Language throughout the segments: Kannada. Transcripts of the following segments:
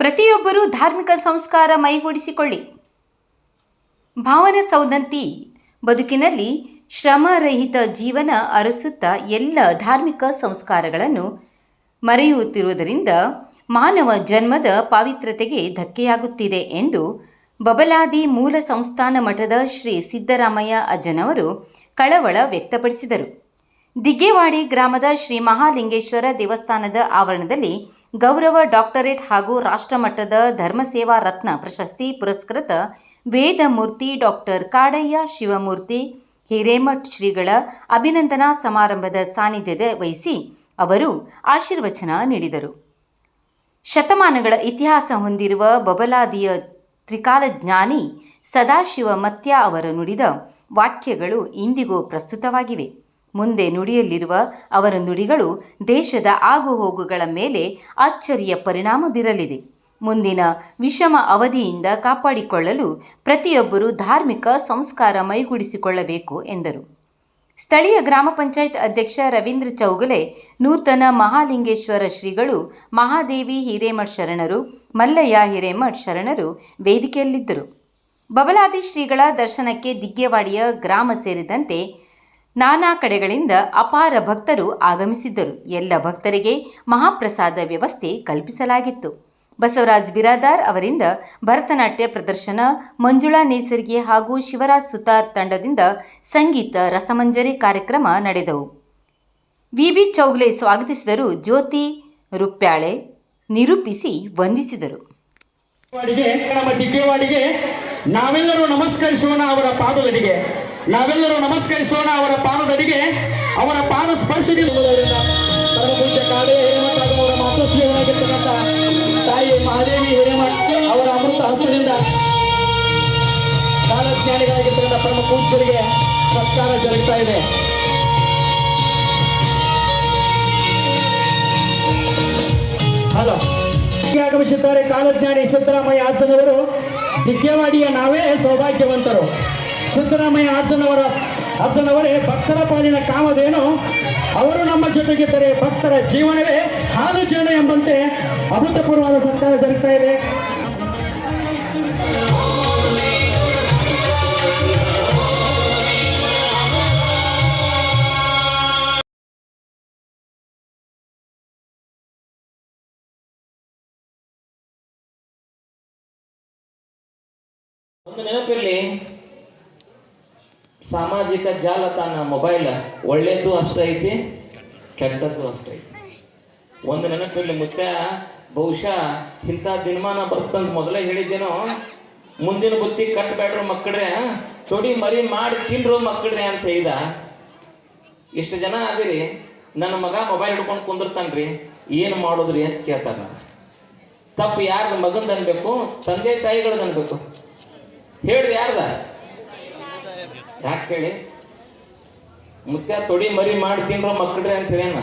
ಪ್ರತಿಯೊಬ್ಬರೂ ಧಾರ್ಮಿಕ ಸಂಸ್ಕಾರ ಮೈಗೂಡಿಸಿಕೊಳ್ಳಿ. ಭಾವನ ಸೌದಂತಿ ಬದುಕಿನಲ್ಲಿ ಶ್ರಮರಹಿತ ಜೀವನ ಅರಸುತ್ತಾ ಎಲ್ಲ ಧಾರ್ಮಿಕ ಸಂಸ್ಕಾರಗಳನ್ನು ಮರೆಯುತ್ತಿರುವುದರಿಂದ ಮಾನವ ಜನ್ಮದ ಪಾವಿತ್ರತೆಗೆ ಧಕ್ಕೆಯಾಗುತ್ತಿದೆ ಎಂದು ಬಬಲಾದಿ ಮೂಲ ಸಂಸ್ಥಾನ ಮಠದ ಶ್ರೀ ಸಿದ್ದರಾಮಯ್ಯ ಅಜ್ಜನವರು ಕಳವಳ ವ್ಯಕ್ತಪಡಿಸಿದರು. ದಿಗ್ಗೇವಾಡಿ ಗ್ರಾಮದ ಶ್ರೀ ಮಹಾಲಿಂಗೇಶ್ವರ ದೇವಸ್ಥಾನದ ಆವರಣದಲ್ಲಿ ಗೌರವ ಡಾಕ್ಟರೇಟ್ ಹಾಗೂ ರಾಷ್ಟ್ರಮಟ್ಟದ ಧರ್ಮಸೇವಾ ರತ್ನ ಪ್ರಶಸ್ತಿ ಪುರಸ್ಕೃತ ವೇದಮೂರ್ತಿ ಡಾಕ್ಟರ್ ಕಾಡಯ್ಯ ಶಿವಮೂರ್ತಿ, ಹಿರೇಮಠ್ ಶ್ರೀಗಳ ಅಭಿನಂದನಾ ಸಮಾರಂಭದ ಸಾನ್ನಿಧ್ಯದ ವಹಿಸಿ ಅವರು ಆಶೀರ್ವಚನ ನೀಡಿದರು. ಶತಮಾನಗಳ ಇತಿಹಾಸ ಹೊಂದಿರುವ ಬಬಲಾದಿಯ ತ್ರಿಕಾಲಜ್ಞಾನಿ ಸದಾಶಿವ ಮತ್ಯ ಅವರ ನುಡಿದ ವಾಕ್ಯಗಳು ಇಂದಿಗೂ ಪ್ರಸ್ತುತವಾಗಿವೆ. ಮುಂದೆ ನುಡಿಯಲ್ಲಿರುವ ಅವರ ನುಡಿಗಳು ದೇಶದ ಆಗುಹೋಗುಗಳ ಮೇಲೆ ಅಚ್ಚರಿಯ ಪರಿಣಾಮ ಬೀರಲಿದೆ. ಮುಂದಿನ ವಿಷಮ ಅವಧಿಯಿಂದ ಕಾಪಾಡಿಕೊಳ್ಳಲು ಪ್ರತಿಯೊಬ್ಬರೂ ಧಾರ್ಮಿಕ ಸಂಸ್ಕಾರ ಮೈಗೂಡಿಸಿಕೊಳ್ಳಬೇಕು, ಎಂದರು. ಸ್ಥಳೀಯ ಗ್ರಾಮ ಪಂಚಾಯತ್ ಅಧ್ಯಕ್ಷ ರವೀಂದ್ರ ಚೌಗಲೆ, ನೂತನ ಮಹಾಲಿಂಗೇಶ್ವರ ಶ್ರೀಗಳು ಮಹಾದೇವಿ ಹಿರೇಮಠ್ ಶರಣರು, ಮಲ್ಲಯ್ಯ ಹಿರೇಮಠ್ ಶರಣರು ವೇದಿಕೆಯಲ್ಲಿದ್ದರು. ಬಬಲಾದಿ ಶ್ರೀಗಳ ದರ್ಶನಕ್ಕೆ ದಿಗ್ಗೇವಾಡಿಯ ಗ್ರಾಮ ಸೇರಿದಂತೆ ನಾನಾ ಕಡೆಗಳಿಂದ ಅಪಾರ ಭಕ್ತರು ಆಗಮಿಸಿದ್ದರು. ಎಲ್ಲ ಭಕ್ತರಿಗೆ ಮಹಾಪ್ರಸಾದ ವ್ಯವಸ್ಥೆ ಕಲ್ಪಿಸಲಾಗಿತ್ತು. ಬಸವರಾಜ್ ಬಿರಾದಾರ್ ಅವರಿಂದ ಭರತನಾಟ್ಯ ಪ್ರದರ್ಶನ, ಮಂಜುಳಾ ನೇಸರ್ಗಿ ಹಾಗೂ ಶಿವರಾಜ್ ಸುತಾರ್ ತಂಡದಿಂದ ಸಂಗೀತ ರಸಮಂಜರಿ ಕಾರ್ಯಕ್ರಮ ನಡೆದವು. ವಿಬಿ ಚೌಗ್ಲೆ ಸ್ವಾಗತಿಸಿದರು. ಜ್ಯೋತಿ ರುಪ್ಯಾಳೆ ನಿರೂಪಿಸಿ ವಂದಿಸಿದರು. ನಾವೆಲ್ಲರೂ ನಮಸ್ಕರಿಸೋಣ ಅವರ ಪಾದದಡಿಗೆ. ನಾವೆಲ್ಲರೂ ನಮಸ್ಕರಿಸೋಣ ಅವರ ಪಾದದಡಿಗೆ. ಅವರ ಪಾದ ಸ್ಪರ್ಶದಿಂದ ತಾಯಿ ಮಹಾದೇವಿ ಹಿರೇಮಠ ಅವರ ಅಮೃತ ಹಸ್ತದಿಂದ ಕಾಲಜ್ಞಾನಿಗಳಾಗಿರ್ತಕ್ಕಂಥ ಪರಮ ಪೂಜ್ಯರಿಗೆ ಸತ್ಕಾರ ಜರುಗ್ತಾ ಇದೆ. ಹಲೋ. ಆಗಮಿಸಿದ್ದಾರೆ ಕಾಲಜ್ಞಾನಿ ಸಿದ್ದರಾಮಯ್ಯ ಆಚನವರು ದಿಗ್ಗೇವಾಡಿಯ ನಾವೇ ಸೌಭಾಗ್ಯವಂತರು. ಸಿದ್ದರಾಮಯ್ಯ ಅಜ್ಜನವರ ಅಜ್ಜನವರೇ, ಭಕ್ತರ ಪಾಲಿನ ಕಾಮದೇನು ಅವರು ನಮ್ಮ ಜೊತೆಗಿದ್ದರೆ ಭಕ್ತರ ಜೀವನವೇ ಹಾಲು ಜೀವನ ಎಂಬಂತೆ ಅಭೂತಪೂರ್ವವಾದ ಸರ್ಕಾರ ಜರುಗ್ತಾ ಇದೆ. ನೆನಪಿರಲಿ. ಸಾಮಾಜಿಕ ಜಾಲತಾಣ ಮೊಬೈಲ್ ಒಳ್ಳೇದು ಐತಿ, ಕೆಟ್ಟದ್ದು ಅಷ್ಟೇ ಐತಿ. ಒಂದು ನೆನಪಿರಲಿ ಮುಖ್ಯ ಬಹುಶಃ ಇಂಥ ದಿನಮಾನ ಬರ್ತಂತ ಮೊದಲೇ ಹೇಳಿದ್ದೇನೋ, ಮುಂದಿನ ಬುತ್ತಿ ಕಟ್ಟಬೇಡ್ರು ಮಕ್ಕಳ್ರೆ, ತೊಡಿ ಮರಿ ಮಾಡಿ ತಿನ್ರು ಮಕ್ಕಳ್ರೆ ಅಂತ ಹೇಳಿದ. ಇಷ್ಟು ಜನ ಆಗಿರಿ ನನ್ನ ಮಗ ಮೊಬೈಲ್ ಹಿಡ್ಕೊಂಡು ಕುಂದಿರ್ತಾನ್ರಿ, ಏನು ಮಾಡೋದ್ರಿ ಅಂತ ಕೇಳ್ತಾರ ತಪ್ಪು ಯಾರ್ದು ಮಗಂದು ಅನ್ಬೇಕು, ತಂದೆ ತಾಯಿಗಳದ್ದು ಅನ್ಬೇಕು. ಹೇಳ್ರಿ ಯಾರ್ದ? ಹೇಳಿ? ಮುತ್ಯ ತೊಡಿ ಮರಿ ಮಾಡಿ ತಿನ್ರೋ ಮಕ್ಕಳ್ರಿ ಅಂತ ಹೇಳ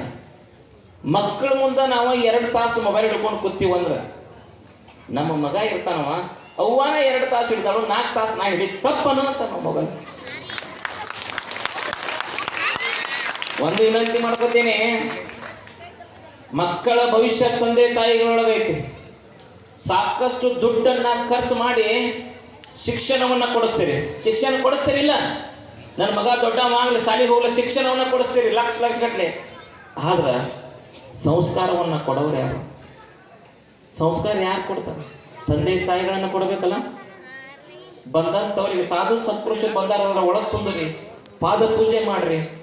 ಮಕ್ಕಳ ಮುಂದೆ ನಾವು ಎರಡು ತಾಸು ಮೊಬೈಲ್ ಹಿಡ್ಕೊಂಡು ಕೂತೀವಂದ್ರ ನಮ್ಮ ಮಗ ಇರ್ತಾನವ, ಅವ್ವಾನ ಎರಡು ತಾಸು ಹಿಡ್ತಾಳು ನಾಲ್ಕು ತಾಸು ನಾ ಹಿಡಿ ತಪ್ಪನು ಅಂತ ನಮ್ಮ ಮೊಬೈಲ್ ಒಂದು ವಿನಂತಿ ಮಾಡ್ಕೋತೀನಿ. ಮಕ್ಕಳ ಭವಿಷ್ಯ ತಂದೆ ತಾಯಿಗಳೊಳಗೈತಿ ಸಾಕಷ್ಟು ದುಡ್ಡನ್ನ ಖರ್ಚು ಮಾಡಿ ಶಿಕ್ಷಣವನ್ನ ಕೊಡಿಸ್ತೀರಿ. ಶಿಕ್ಷಣ ಕೊಡಿಸ್ತೀರಿಲ್ಲ? ನನ್ನ ಮಗ ದೊಡ್ಡ ಮಾಂಗ್ಲಿ ಶಾಲೆಗೆ ಹೋಗ್ಲಿ, ಶಿಕ್ಷಣವನ್ನು ಕೊಡಿಸ್ತೀರಿ, ಲಕ್ಷ ಲಕ್ಷ ಗಟ್ಟಲೆ ಆದ್ರೆ ಸಂಸ್ಕಾರವನ್ನ ಕೊಡೋರು ಯಾರು? ಸಂಸ್ಕಾರ ಯಾರು ಕೊಡ್ತಾರೆ? ತಂದೆ ತಾಯಿಗಳನ್ನ ಕೊಡಬೇಕಲ್ಲ? ಬಂದಂಥವ್ರಿಗೆ ಸಾಧು, ಸತ್ಪುರುಷರು ಬಂದಾರ ಒಳಗೆ ಕುಂದ್ರಿ ಪಾದ ಪೂಜೆ ಮಾಡ್ರಿ.